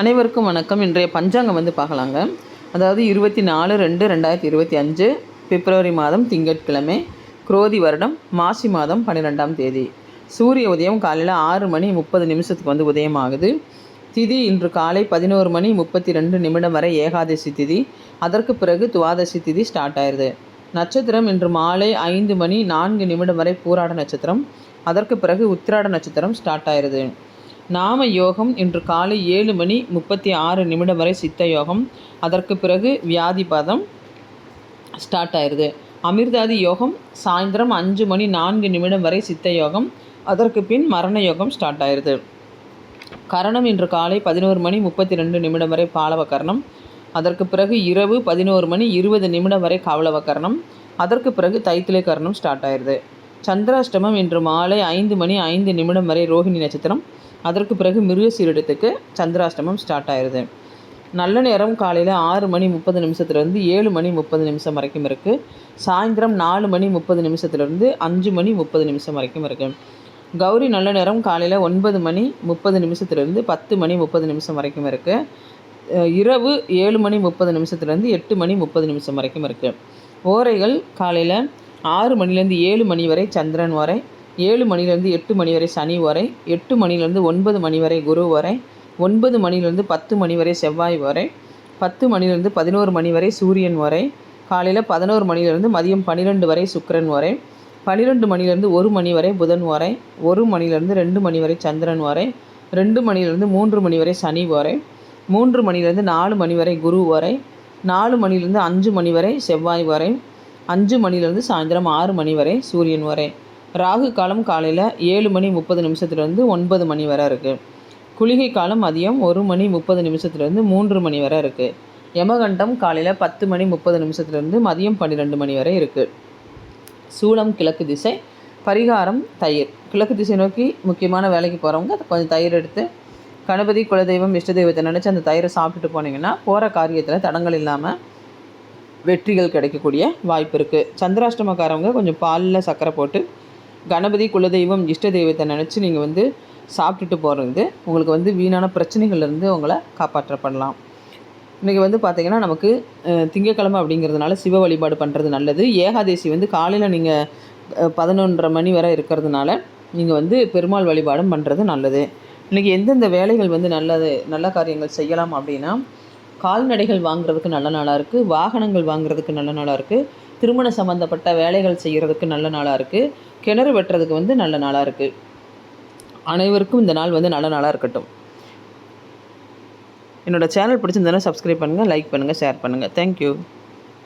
அனைவருக்கும் வணக்கம். இன்றைய பஞ்சாங்கம் வந்து பார்க்கலாங்க. அதாவது இருபத்தி நாலு ரெண்டு ரெண்டாயிரத்தி இருபத்தி அஞ்சு பிப்ரவரி மாதம் திங்கட்கிழமை குரோதி வருடம் மாசி மாதம் பன்னிரெண்டாம் தேதி. சூரிய உதயம் காலையில் ஆறு மணி முப்பது நிமிஷத்துக்கு வந்து உதயமாகுது. திதி இன்று காலை பதினோரு மணி முப்பத்தி ரெண்டு நிமிடம் வரை ஏகாதசி திதி. அதற்கு பிறகு துவாதசி திதி ஸ்டார்ட் ஆயிடுது நட்சத்திரம் இன்று மாலை ஐந்து மணி நான்கு நிமிடம் வரை பூராட நட்சத்திரம். அதற்கு பிறகு உத்திராட நட்சத்திரம் ஸ்டார்ட் ஆயிடுது நாம யோகம் இன்று காலை ஏழு மணி முப்பத்தி ஆறு நிமிடம் வரை சித்த யோகம் அதற்கு பிறகு வியாதிபாதம் ஸ்டார்ட் ஆயிடுது அமிர்தாதி யோகம் சாயந்தரம் அஞ்சு மணி நான்கு நிமிடம் வரை சித்த யோகம் அதற்கு பின் மரண யோகம் ஸ்டார்ட் ஆயிடுது கரணம் இன்று காலை பதினோரு மணி முப்பத்தி ரெண்டு நிமிடம் வரை பாலவ கரணம் அதற்கு பிறகு இரவு பதினோரு மணி இருபது நிமிடம் வரை கவலவ கரணம் அதற்கு பிறகு தைத்திலை கரணம் ஸ்டார்ட் ஆயிடுது சந்திராஷ்டமம் இன்று மாலை ஐந்து மணி ஐந்து நிமிடம் வரை ரோஹிணி நட்சத்திரம். அதற்கு பிறகு மிருகசீரிடத்துக்கு சந்திராஷ்டமம் ஸ்டார்ட் ஆயிடுது நல்ல நேரம் காலையில் ஆறு மணி முப்பது நிமிஷத்துலேருந்து ஏழு மணி முப்பது நிமிஷம் வரைக்கும் இருக்குது சாயந்தரம் நாலு மணி முப்பது நிமிஷத்துலேருந்து அஞ்சு மணி முப்பது நிமிஷம் வரைக்கும் இருக்குது கௌரி நல்ல நேரம் காலையில் ஒன்பது மணி முப்பது நிமிஷத்துலேருந்து பத்து மணி முப்பது நிமிஷம் வரைக்கும் இருக்குது இரவு ஏழு மணி முப்பது நிமிஷத்துலேருந்து எட்டு மணி முப்பது நிமிஷம் வரைக்கும் இருக்குது ஓரைகள் காலையில் ஆறு மணிலேருந்து ஏழு மணி வரை சந்திரன் வரை ஏழு மணிலேருந்து எட்டு மணி வரை சனி வரை எட்டு மணிலேருந்து ஒன்பது மணி வரை குரு வரை ஒன்பது மணிலேருந்து பத்து மணி வரை செவ்வாய் வரை பத்து மணிலேருந்து பதினோரு மணி வரை சூரியன் வரை காலையில் பதினோரு மணிலேருந்து மதியம் பன்னிரெண்டு வரை சுக்கரன் வரை பன்னிரெண்டு மணிலேருந்து ஒரு மணி வரை புதன் வரை ஒரு மணிலேருந்து ரெண்டு மணி வரை சந்திரன் வரை ரெண்டு மணிலேருந்து மூன்று மணி வரை சனி வரை மூன்று மணிலேருந்து நாலு மணி வரை குரு வரை நாலு மணிலேருந்து அஞ்சு மணி வரை செவ்வாய் வரை அஞ்சு மணிலேருந்து சாயந்தரம் ஆறு மணி வரை சூரியன் வரை ராகு காலம் காலையில் ஏழு மணி முப்பது நிமிஷத்துலேருந்து ஒன்பது மணி வரை இருக்குது குளிகை காலம் மதியம் ஒரு மணி முப்பது நிமிஷத்துலேருந்து மூன்று மணி வரை இருக்குது யமகண்டம் காலையில் பத்து மணி முப்பது நிமிஷத்துலேருந்து மதியம் பன்னிரெண்டு மணி வரை இருக்குது சூளம் கிழக்கு திசை பரிகாரம் தயிர். கிழக்கு திசை நோக்கி முக்கியமான வேலைக்கு போகிறவங்க கொஞ்சம் தயிர் எடுத்து கணபதி குலதெய்வம் இஷ்ட தெய்வத்தை நினச்சி அந்த தயிரை சாப்பிட்டு போனீங்கன்னா போகிற காரியத்தில் தடங்கள் இல்லாமல் வெற்றிகள் கிடைக்கக்கூடிய வாய்ப்பு இருக்குது சந்திராஷ்டமக்காரவங்க கொஞ்சம் பாலில் சர்க்கரை போட்டு கணபதி குலதெய்வம் இஷ்ட தெய்வத்தை நினச்சி நீங்கள் வந்து சாப்பிட்டுட்டு போகிறது உங்களுக்கு வந்து வீணான பிரச்சனைகள்லேருந்து உங்களை காப்பாற்றப்படலாம். இன்றைக்கி வந்து பார்த்திங்கன்னா நமக்கு திங்கக்கிழமை அப்படிங்கிறதுனால சிவ வழிபாடு பண்ணுறது நல்லது. ஏகாதேசி வந்து காலையில் நீங்கள் பதினொன்றரை மணி வரை இருக்கிறதுனால நீங்கள் வந்து பெருமாள் வழிபாடும் பண்ணுறது நல்லது. இன்றைக்கி எந்தெந்த வேலைகள் வந்து நல்லது நல்ல காரியங்கள் செய்யலாம் அப்படின்னா கால்நடைகள் வாங்குறதுக்கு நல்ல நாளாக இருக்குது வாகனங்கள் வாங்குறதுக்கு நல்ல நாளாக இருக்குது திருமண சம்மந்தப்பட்ட வேலைகள் செய்கிறதுக்கு நல்ல நாளாக இருக்குது கிணறு வெட்டுறதுக்கு வந்து நல்ல நாளாக இருக்குது அனைவருக்கும் இந்த நாள் வந்து நல்ல நாளாக இருக்கட்டும். என்னோடய சேனல் பிடிச்சிருந்தனா சப்ஸ்கிரைப் பண்ணுங்கள் லைக் பண்ணுங்கள் ஷேர் பண்ணுங்கள் தேங்க்யூ